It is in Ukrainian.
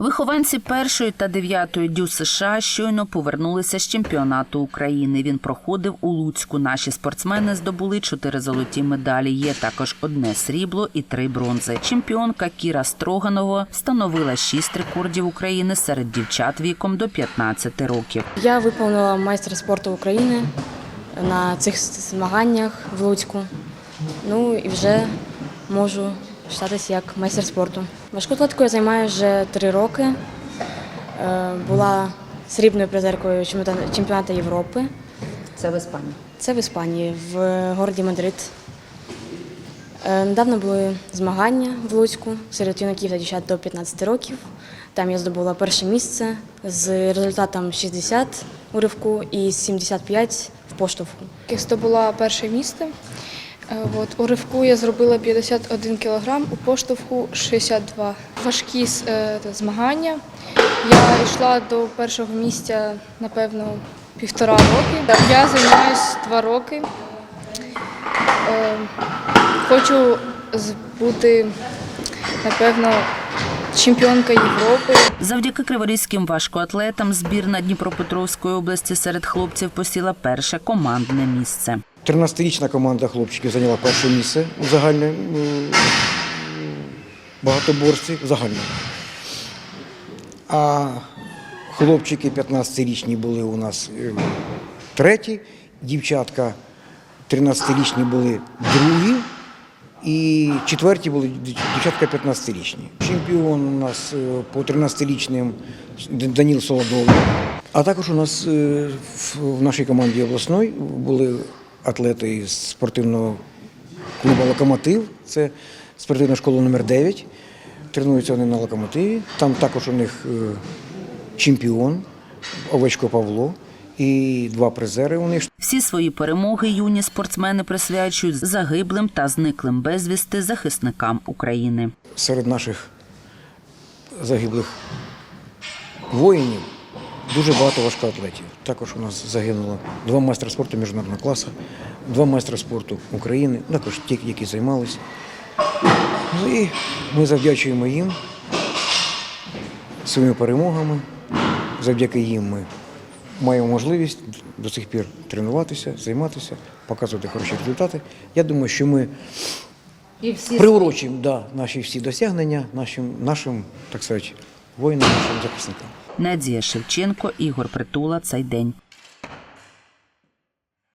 Вихованці першої та дев'ятої дю США щойно повернулися з чемпіонату України. Він проходив у Луцьку. Наші спортсмени здобули чотири золоті медалі. Є також одне срібло і три бронзи. Чемпіонка Кіра Строганова встановила шість рекордів України серед дівчат віком до 15 років. Я виповнила майстра спорту України на цих змаганнях в Луцьку. Ну і вже можу вважатися як майстер спорту. Важку атлетикою я займаюся вже три роки. Е, Була срібною призеркою чемпіоната- чемпіонату Європи. Це в Іспанії. Це в Іспанії, в городі Мадрид. Е, Недавно були змагання в Луцьку серед юнаків та дівчат до 15 років. Там я здобула перше місце з результатом 60 у ривку і 75 в поштовху. Я здобула перше місце. Е, От, у ривку я зробила 51 кг, у поштовху 62. Важкі е, змагання. Я йшла до першого місця, напевно, півтора роки. Я займаюся два роки. Е, Хочу бути, напевно, чемпіонка Європи. Завдяки криворізьким важкоатлетам збірна Дніпропетровської області серед хлопців посіла перше командне місце. 13-річна команда хлопчиків зайняла перше місце у загальній багатоборстві загально. А хлопчики 15-річні були у нас е, треті, дівчатка 13-річні були другі. І четверті були дівчатка 15-річні. Чемпіон у нас е, по 13-річним Даніл Солодовий. А також у нас е, в нашій команді обласної були атлети із спортивного клубу Локомотив. Це спортивна школа номер 9 Тренуються вони на локомотиві. Там також у них е, чемпіон Овечко Павло і два призери у них. Всі свої перемоги юні спортсмени присвячують загиблим та зниклим безвісти захисникам України. серед наших загиблих воїнів дуже багато важкоатлетів. Також у нас загинуло два майстра спорту міжнародного класу, два майстра спорту України, також ті, які займалися. Ну і ми завдячуємо їм своїми перемогами. Завдяки їм ми маємо можливість до сих пір тренуватися, займатися, показувати хороші результати. Я думаю, що ми приурочимо да, наші всі досягнення нашим, нашим, так сказати, воїнам, нашим. Надія Шевченко, Ігор Притула. Цей день.